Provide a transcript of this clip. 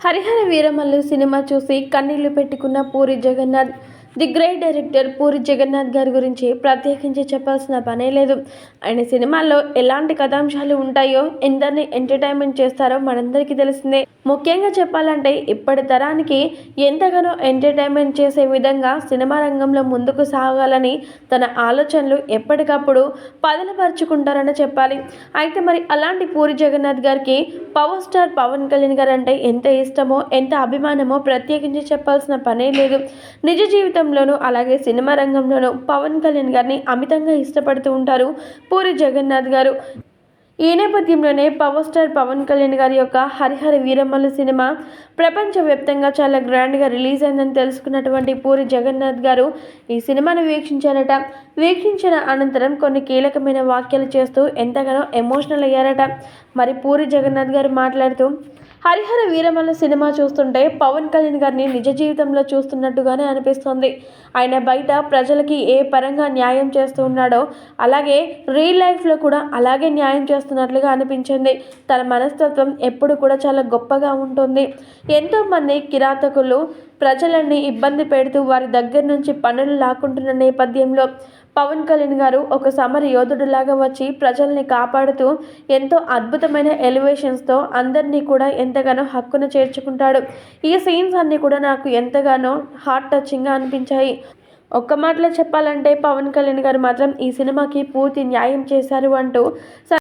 Harihara Veeramallu cinema చూసి కన్నీళ్ళు పెట్టుకున్న Puri Jagannadh the great director Puri Jagannadh గారి గురించి ప్రత్యేకించి చెప్పాల్సిన పనే లేదు. ఆయన సినిమాల్లో ఎలాంటి కథాంశాలు ఉంటాయో ఎందరిని ఎంటర్టైన్మెంట్ చేస్తారో మనందరికీ తెలిసిందే. ముఖ్యంగా చెప్పాలంటే ఇప్పటి తరానికి ఎంతగానో ఎంటర్టైన్మెంట్ చేసే విధంగా సినిమా రంగంలో ముందుకు సాగాలని తన ఆలోచనలు ఎప్పటికప్పుడు పదలపరుచుకుంటారని చెప్పాలి. అయితే మరి అలాంటి పూరి జగన్నాథ్ గారికి పవర్ స్టార్ పవన్ కళ్యాణ్ గారు అంటే ఎంత ఇష్టమో ఎంత అభిమానమో ప్రత్యేకించి చెప్పాల్సిన పనే లేదు. నిజ జీవితం రంగంలోనూ అలాగే సినిమా రంగంలోనూ పవన్ కళ్యాణ్ గారిని అమితంగా ఇష్టపడుతూ ఉంటారు పూరి జగన్నాథ్ గారు. ఈ నేపథ్యంలోనే పవర్ స్టార్ పవన్ కళ్యాణ్ గారి యొక్క హరిహర వీరమ్మల సినిమా ప్రపంచవ్యాప్తంగా చాలా గ్రాండ్గా రిలీజ్ అయిందని తెలుసుకున్నటువంటి పూరి జగన్నాథ్ గారు ఈ సినిమాను వీక్షించారట. వీక్షించిన అనంతరం కొన్ని కీలకమైన వ్యాఖ్యలు చేస్తూ ఎంతగానో ఎమోషనల్ అయ్యారట. మరి పూరి జగన్నాథ్ గారు మాట్లాడుతూ హరిహర వీరమల్ల సినిమా చూస్తుంటే పవన్ కళ్యాణ్ గారిని నిజ జీవితంలో చూస్తున్నట్టుగానే అనిపిస్తుంది. ఆయన బయట ప్రజలకి ఏ పరంగా న్యాయం చేస్తూ ఉన్నాడో అలాగే రియల్ లైఫ్లో కూడా అలాగే న్యాయం చేస్తున్నట్లుగా అనిపించింది. తన మనస్తత్వం ఎప్పుడు కూడా చాలా గొప్పగా ఉంటుంది. ఎంతోమంది కిరాతకులు ప్రజలన్నీ ఇబ్బంది పెడుతూ వారి దగ్గర నుంచి పనులు లాక్కుంటున్న నేపథ్యంలో పవన్ కళ్యాణ్ గారు ఒక సమర యోధుడిలాగా వచ్చి ప్రజల్ని కాపాడుతూ ఎంతో అద్భుతమైన ఎలివేషన్స్తో అందరినీ కూడా ఎంతగానో హక్కున చేర్చుకుంటాడు. ఈ సీన్స్ అన్నీ కూడా నాకు ఎంతగానో హార్ట్ టచింగ్గా అనిపించాయి. ఒక్క మాటలో చెప్పాలంటే పవన్ కళ్యాణ్ గారు మాత్రం ఈ సినిమాకి పూర్తి న్యాయం చేశారు అంటూ